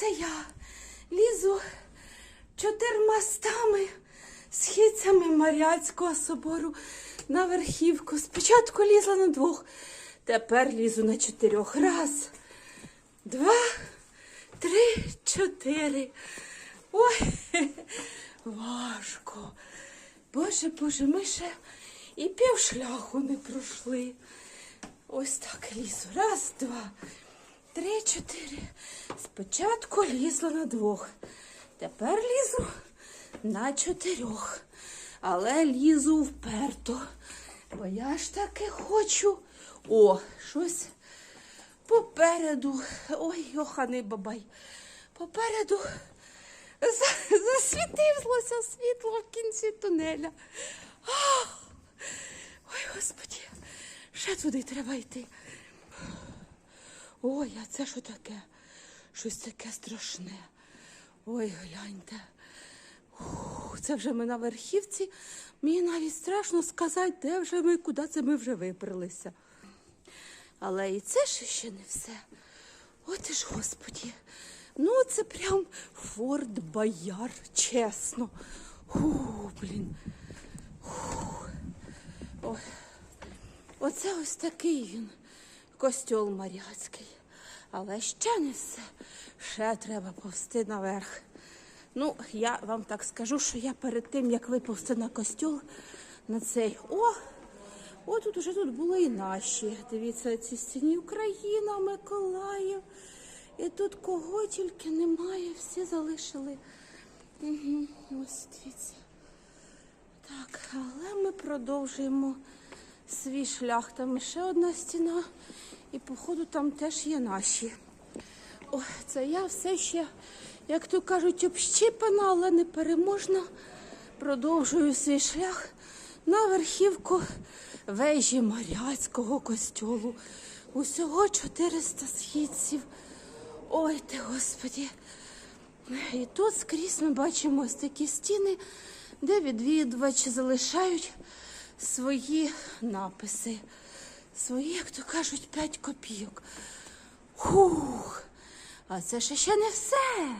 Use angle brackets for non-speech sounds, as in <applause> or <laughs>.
це я лізу чотирма стами східцями Маріатського собору на верхівку. Спочатку лізла на двох, тепер лізу на чотирьох. Раз, два, три, чотири. Ой, <laughs> важко. Боже, Боже, ми ще і пів шляху не пройшли. Ось так лізу. Раз, два, три, чотири. Спочатку лізла на двох. Тепер лізу на чотирьох. Але лізу вперто. Бо я ж таки хочу. О, щось попереду. Ой, йоханий бабай. Попереду засвітилося світло в кінці тунеля. Ой, господі, ще туди треба йти. Ой, а це що таке? Щось таке страшне. Ой, гляньте. Ух, це вже ми на верхівці. Мені навіть страшно сказати, де вже ми, куди це ми вже вибралися. Але і це ж ще не все. От і ж, господі. Ну, це прям Форт Бояр, чесно. Фу, блін. Фу. Ой. Оце ось такий він, костьол Маріацький. Але ще не все. Ще треба повсти наверх. Ну, я вам так скажу, що я перед тим, як виповзти на костьол, на цей. О! О, тут уже тут були і наші. Дивіться, ці стіні Україна, Миколаїв. І тут кого тільки немає, всі залишили. Угу, ось дивіться. Так, але ми продовжуємо свій шлях. Там ще одна стіна, і походу там теж є наші. О, це я все ще, як то кажуть, общіпана, але непереможна. Продовжую свій шлях на верхівку вежі Маріатського костьолу. Усього 400 східців. Ой ти, Господі. І тут скрізь ми бачимо ось такі стіни, де відвідувачі залишають свої написи. Свої, як то кажуть, 5 копійок. Хух! А це ще ще не все.